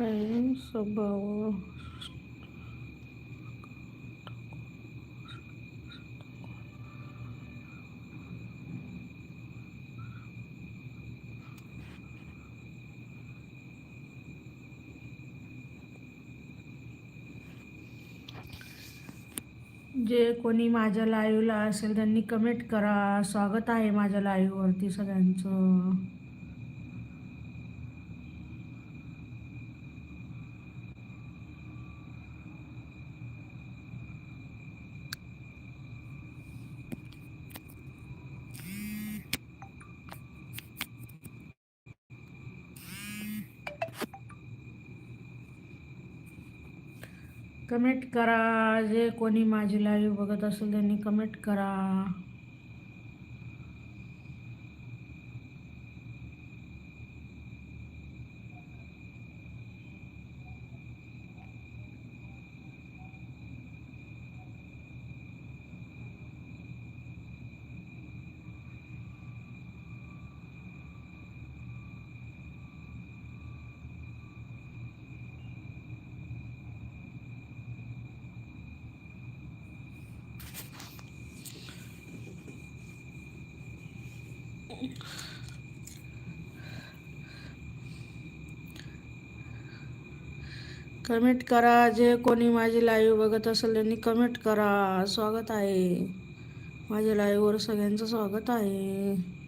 काही स्वभाव जे कोणी माझ्या लाईव्हला असेल त्यांनी कमेंट करा. स्वागत आहे माझ्या लाईव्हवरती सगळ्यांचं. कमेंट करा. जे कोणी माझी लाईव्ह बघत असेल त्यांनी कमेंट करा. कमेंट करा. जे कोणी माझी लाईव्ह बघत असेल त्यांनी कमेंट करा. स्वागत आहे. माझ्या लाईव्हवर सगळ्यांचं स्वागत आहे.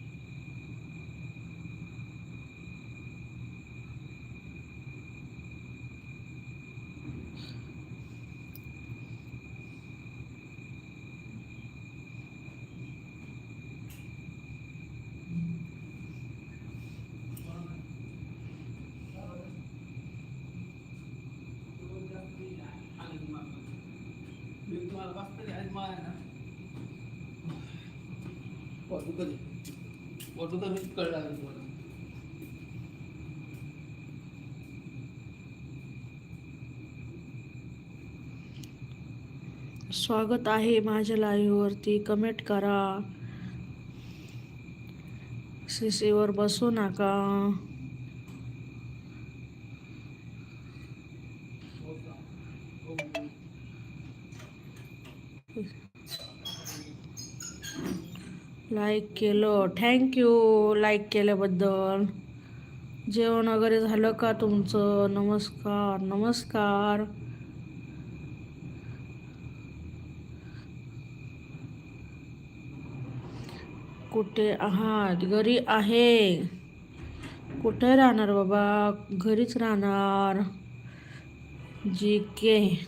स्वागत आहे माझ्या लाईव्हवरती. कमेंट करा. सीसीवर बसू नका. लाईक केलं. थँक्यू लाईक केल्याबद्दल. जेवण वगैरे झालं का तुमचं? नमस्कार. नमस्कार. कुठे आहात? घरी आहे. कुठे राहणार बाबा? घरीच राहणार. जी के.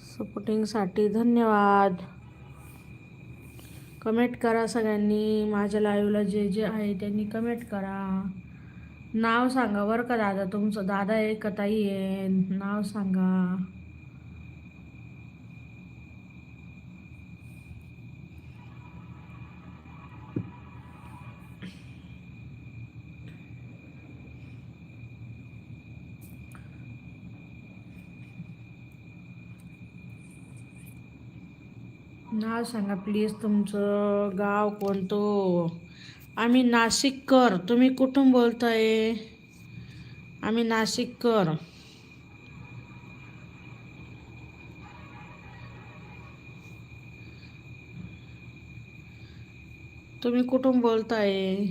सपोर्टिंगसाठी धन्यवाद. कमेंट करा सगळ्यांनी. माझ्या लाईव्हला जे जे आहे त्यांनी कमेंट करा. नाव सांगा बरं का दादा तुमचं दादा आहे का ताई आहे? नाव सांगा. नाव सांगा प्लीज तुमचं गाव कोणतं? आम्ही नाशिककर तुम्ही कुठून बोलताय? आम्ही नाशिककर तुम्ही कुठून बोलताय?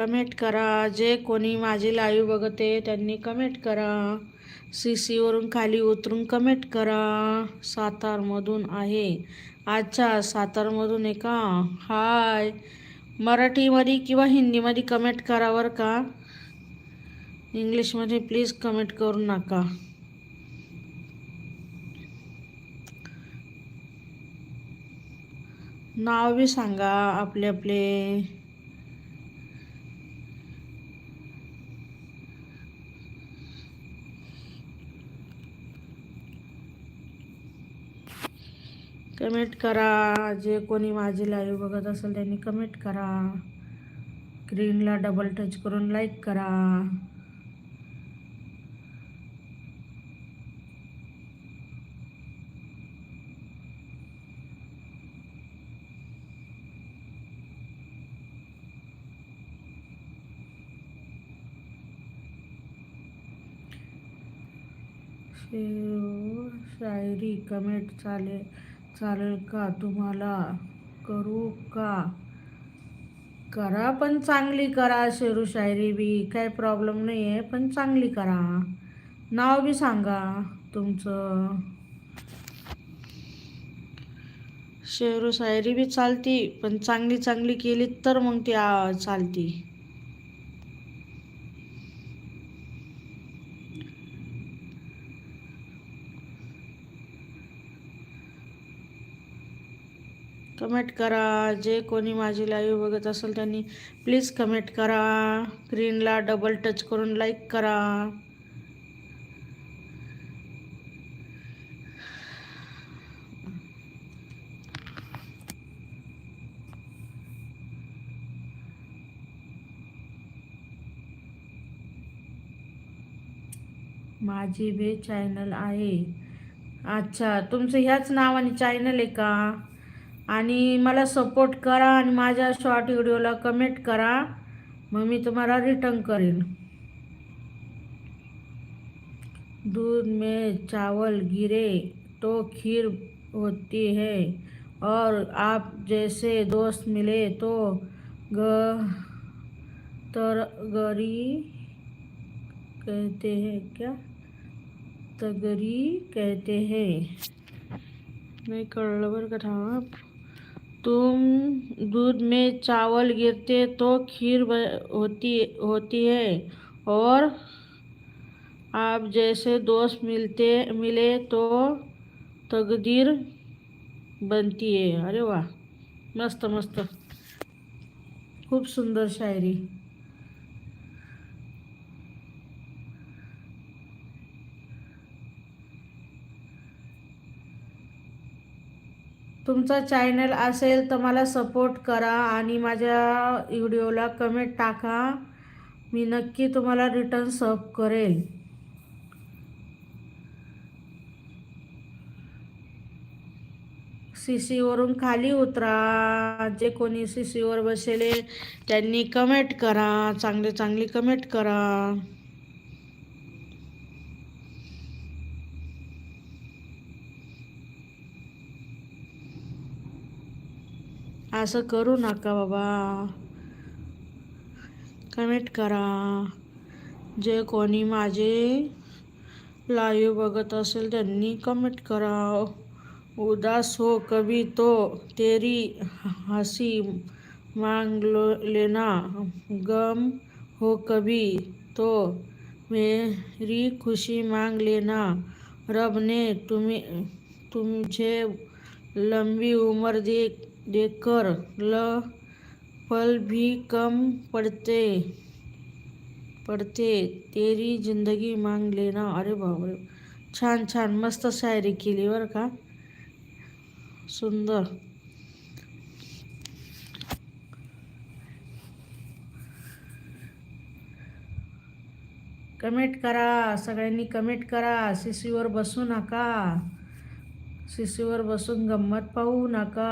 कमेंट करा. जे कोणी माझी लाईव्ह बघते त्यांनी कमेंट करा. सी सीवरून खाली उतरून कमेंट करा. सातारमधून आहे. अच्छा सातारमधून आहे का? हाय. मराठीमध्ये किंवा हिंदीमध्ये कमेंट करा बरं का? इंग्लिशमध्ये प्लीज कमेंट करू नका. नाव बी सांगा आपले आपले. कमेंट करा. जे कोणी माझी लाईव्ह बघत असेल त्यांनी कमेंट करा. स्क्रीनला डबल टच करून लाईक करा. शायरी कमेंट चालेल. चालेल का? तुम्हाला करू का? करा पण चांगली करा शेरू शायरी बी. काय प्रॉब्लेम नाही आहे पण चांगली करा. नाव बी सांगा तुमचं. शेरू शायरी बी चालती पण चांगली चांगली केली तर मग ती चालती. कमेंट करा. जे कोणी माझी लाईव्ह बघत असेल त्यांनी प्लीज कमेंट करा. स्क्रीनला डबल टच करून लाईक करा. माझी बे चॅनल आहे. अच्छा तुमचं ह्याच नावाने चॅनल आहे का? आणि मला सपोर्ट करा माझ्या शॉर्ट व्हिडिओला कमेंट करा. मी तुम्हाला रिटर्न करेन. दूध में चावल गिरे तो खीर होती है. और आप जैसे दोस्त मिले तो ग तरगरी कहते हैं क्या? तगरी कहते हैं। नाही कळलं बरं का तुम दूध में चावल गिरते तो खीर होती होती है। और आप जैसे दोस्त मिलते, मिले तो तकदीर बनती है। अरे वाह, मस्त मस्त। खूब सुंदर शायरी। तुमचा चॅनल असेल तर मला सपोर्ट करा आणि माझ्या व्हिडिओला कमेंट टाका. मी नक्की तुम्हाला रिटर्न सर्व करेल. सी सीवरून खाली उतरा. जे कोणी सी सीवर बसेले त्यांनी कमेंट करा. चांगले चांगली कमेंट करा. असं करू नका बाबा. कमेंट करा. जे कोणी माझे लाईव्ह बघत असेल त्यांनी कमेंट करा. उदास हो कभी तो तेरी हसी मांग लो लेना गम हो कभी तो मेरी खुशी मांग लेना रब ने तुम्हें तुझे लंबी उम्र दे देकर ल पल भी कम पड़ते पडते। तेरी जिंदगी मांग लेना। अरे बापरे छान छान मस्त शायरी केली बरं का? सुंदर. कमेंट करा सगळ्यांनी कमेंट करा. शिशीवर बसू नका. शिशीवर बसून गंमत पाहू नका.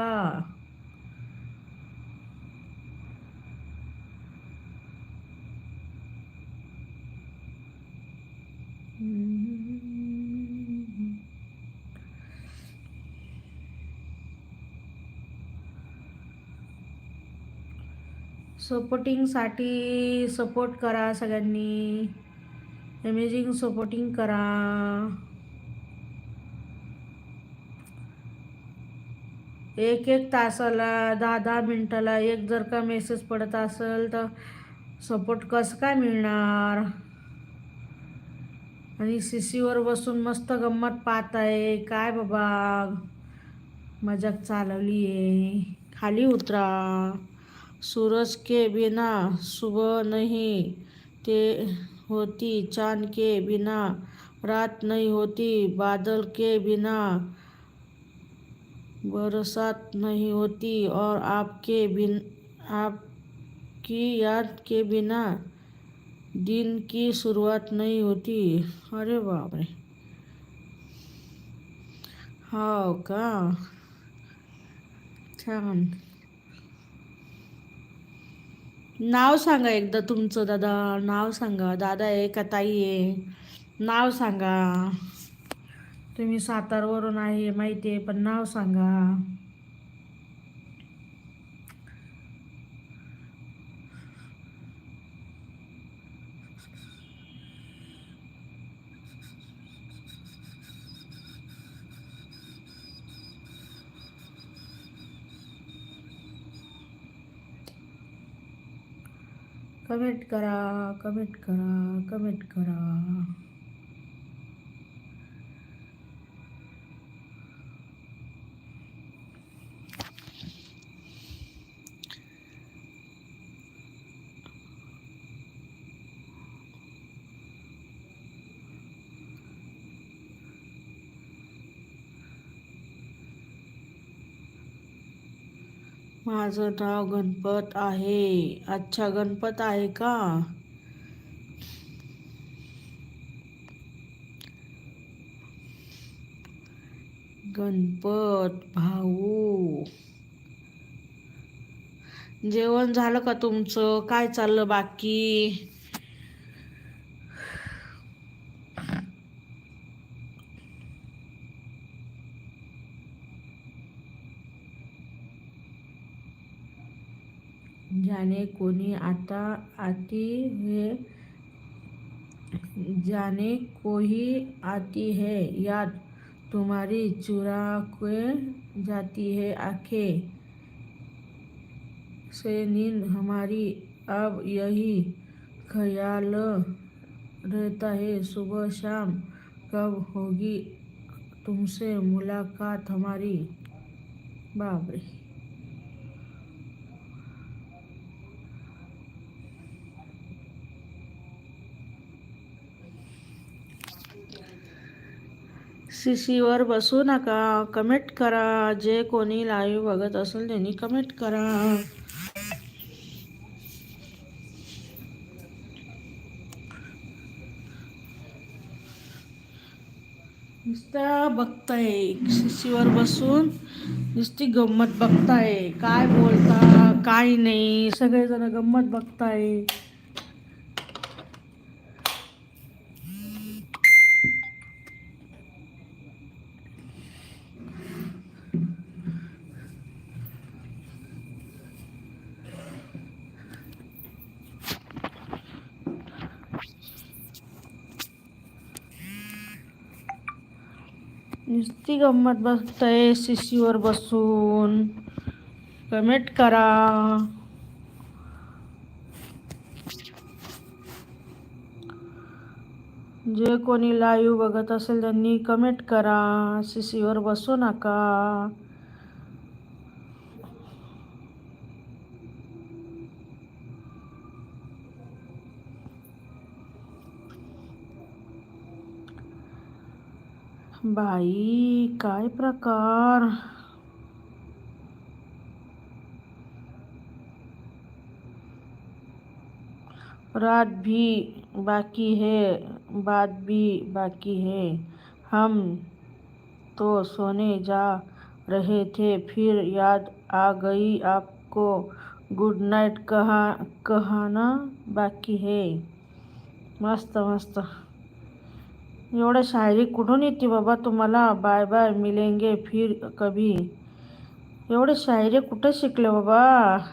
सपोर्टिंगसाठी सपोर्ट करा सगळ्यांनी. अमेझिंग सपोर्टिंग करा. एक एक तासाला दहा दहा मिनटाला एक जर का मेसेज पडत असेल तर सपोर्ट कसं काय मिळणार? आणि सी सीवर बसून मस्त गंमत पाहत आहे काय बाबा? मजाक चालवली आहे खाली उतरा. सूरज के बिना सुबह नहीं ते होती, चाँद के बिना रात नहीं होती, बादल के बिना बरसात नहीं होती और आपके बिन, आपकी याद के बिना दिन की शुरुआत नहीं होती। अरे बापरे हाँ का छान नाव सांगा एकदा तुमचं दादा. नाव सांगा. दादा आहे का ताई आहे? नाव सांगा. तुम्ही सातारवरून आहे माहिती आहे पण नाव सांगा. कमेंट करा कमेंट करा कमेंट करा. माझं नाव गणपत आहे. अच्छा गणपत आहे का? गणपत भाऊ. जेवण झालं का तुमचं? काय चाललं बाकी? आता, आती है। जाने कोई आती है, याद। तुम्हारी चुरा के जाती है, आँखें से नींद हमारी। अब यही ख्याल रहता है, सुबह शाम कब होगी तुमसे मुलाकात हमारी? बापरे सीसीवर बसू नका. कमेंट करा. जे कोणी लाईव्ह बघत असेल त्यांनी कमेंट करा. नुसतं बघताय सीसीवर बसून. नुसती गंमत बघताय. काय बोलता? काय नाही. सगळेजण गंमत बघताय. नुसती गंमत बघताय वर बसून कमेंट करा जे कोणी लाईव्ह बघत असेल त्यांनी कमेंट करा सीसीवर बसू नका। बाई काय प्रकार? रात भी बाकी है, बात भी बाकी है। हम तो सोने जा रहे थे, फिर याद आ गई आपको। गुड नाइट कहा, कहना बाकी है। मस्त मस्त। एवढं शायरी कुठून येते बाबा? तुम्हाला बाय बाय मिलेंगे फिर कभी. एवढे शायरी कुठं शिकले बाबा?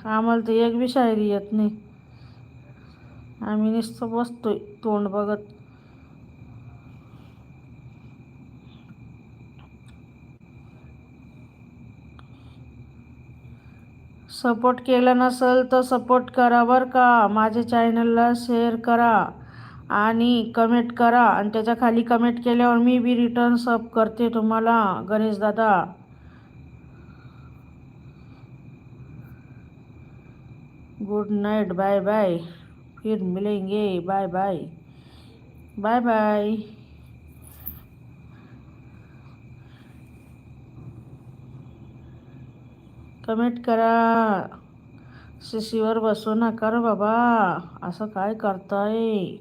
आम्हाला तर एक बी शायरी येत नाही. आम्ही नुसतं बसतोय तोंड बघत. सपोर्ट केला नसेल तर सपोर्ट करा बरं का. माझ्या चॅनलला शेअर करा. आणि कमेंट करा. आणि त्याच्याखाली कमेंट केल्यावर मी बी रिटर्न सब करते तुम्हाला गणेश दादा. गुड नाईट बाय बाय फिर मिलेंगे bye bye bye bye comment करा. शिशीवर बसू नका बाबा. असं काय करताय?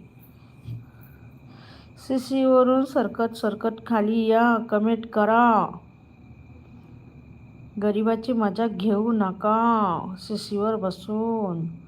शिशीवरून सरकत सरकत खाली या कमेंट करा. गरिबाची मजा घेऊ नका शिशीवर बसून.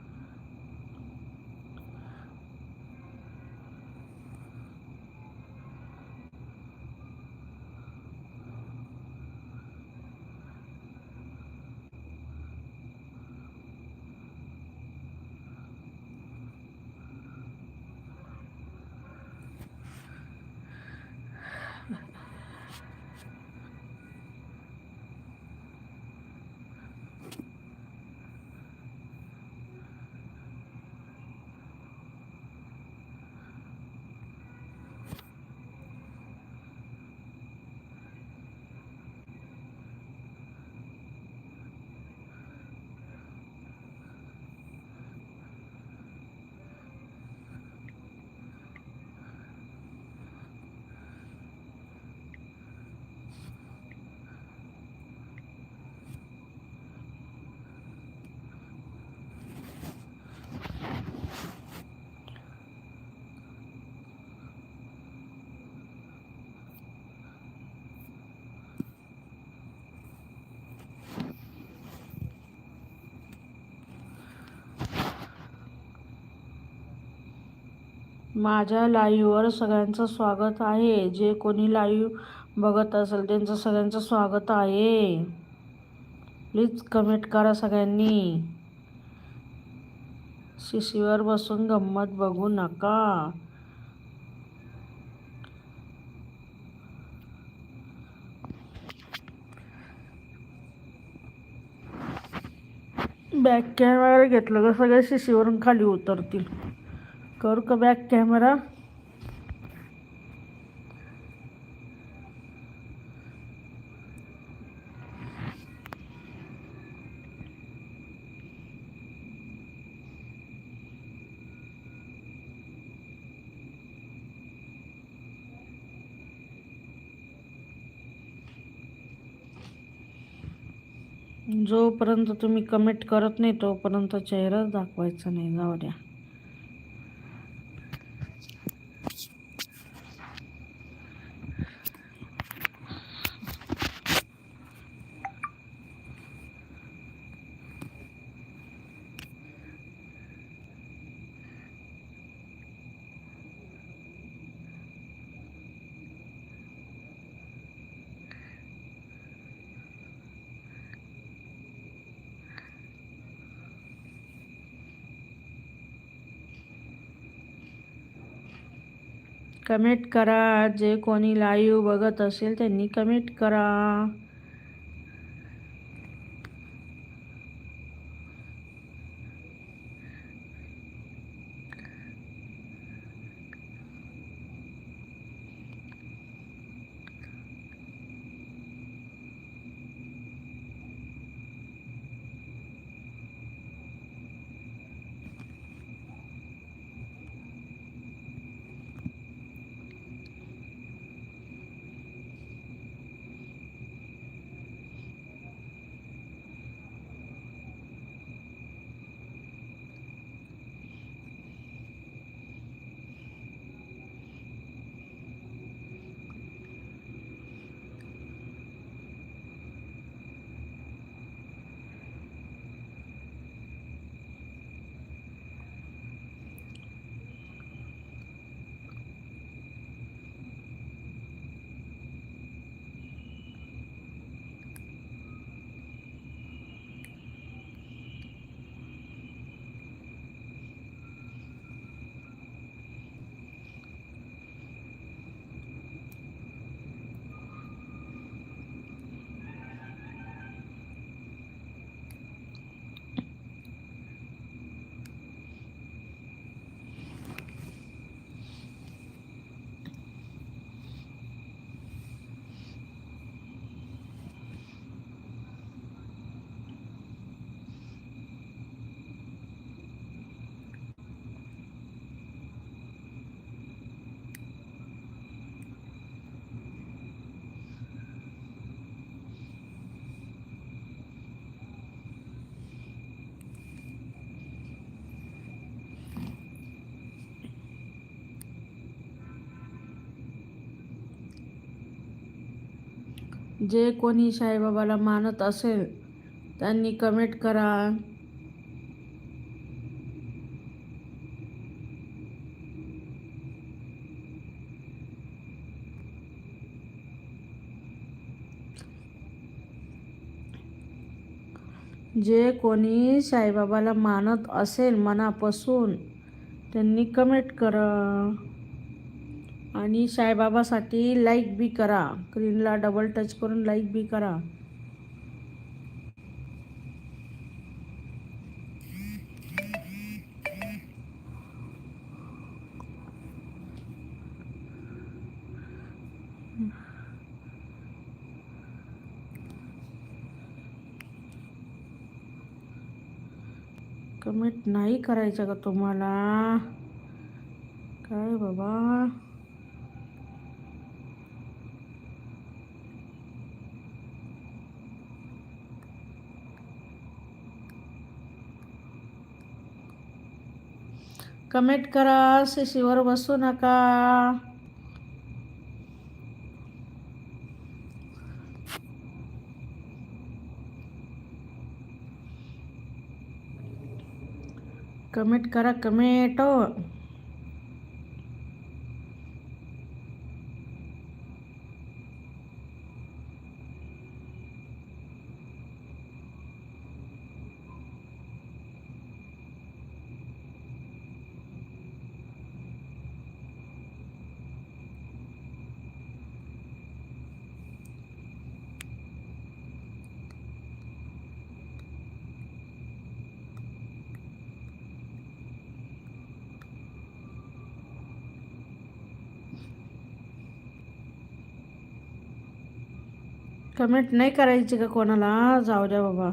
माझ्या लाईव्हवर सगळ्यांचं स्वागत आहे. जे कोणी लाईव्ह बघत असेल त्यांचं सगळ्यांचं स्वागत आहे. प्लीज कमेंट करा सगळ्यांनी. शिशीवर बसून गंमत बघू नका. बॅक कॅमेरा घेतलं का सगळे शिशीवरून खाली उतरतील. करू का बॅक कॅमेरा जोपर्यंत तुम्ही कमेंट करत नाही तोपर्यंत चेहराच दाखवायचा नाही. जाऊ द्या. कमेंट करा. जे कोणी लाईव्ह बघत असेल त्यांनी कमेंट करा. जे कोणी साईबाबाला मानत असेल त्यांनी कमेंट करा. जे कोणी साईबाबाला मानत असेल मनापासून त्यांनी कमेंट करा. आणि साईबाबासाठी लाईक बी करा. स्क्रीनला डबल टच करून लाईक बी करा. कमेंट नाही करायचं का तुम्हाला? काय बाबा? कमेंट करा शिशीवर बसू नका. कमेंट करा कमेंट. कमेंट नाही करायची का कोणाला? जाऊ द्या बाबा.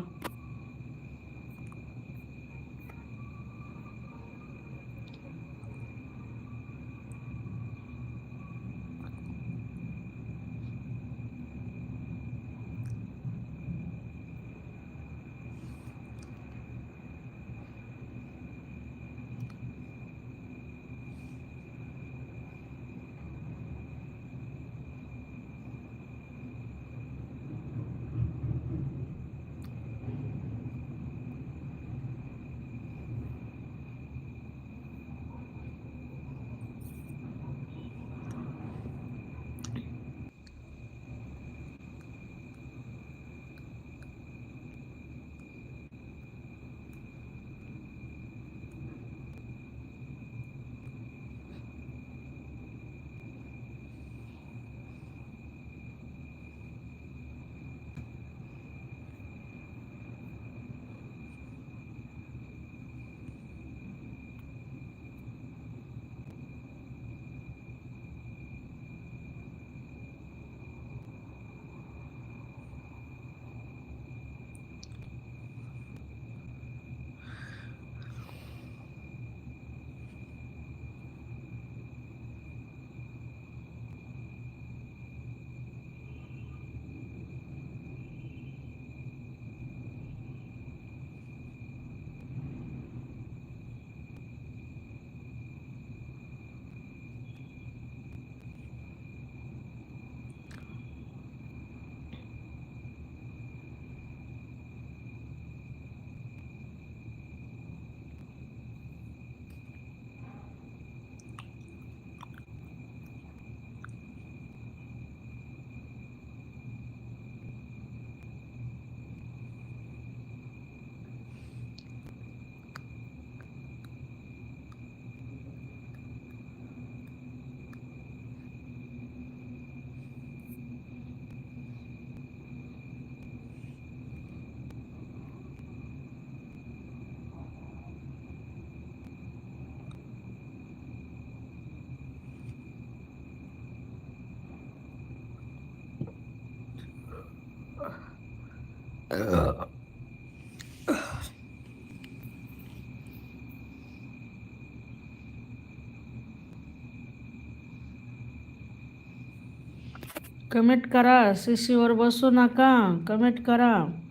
कमेंट करा सीसीवर बसू नका. कमेंट करा.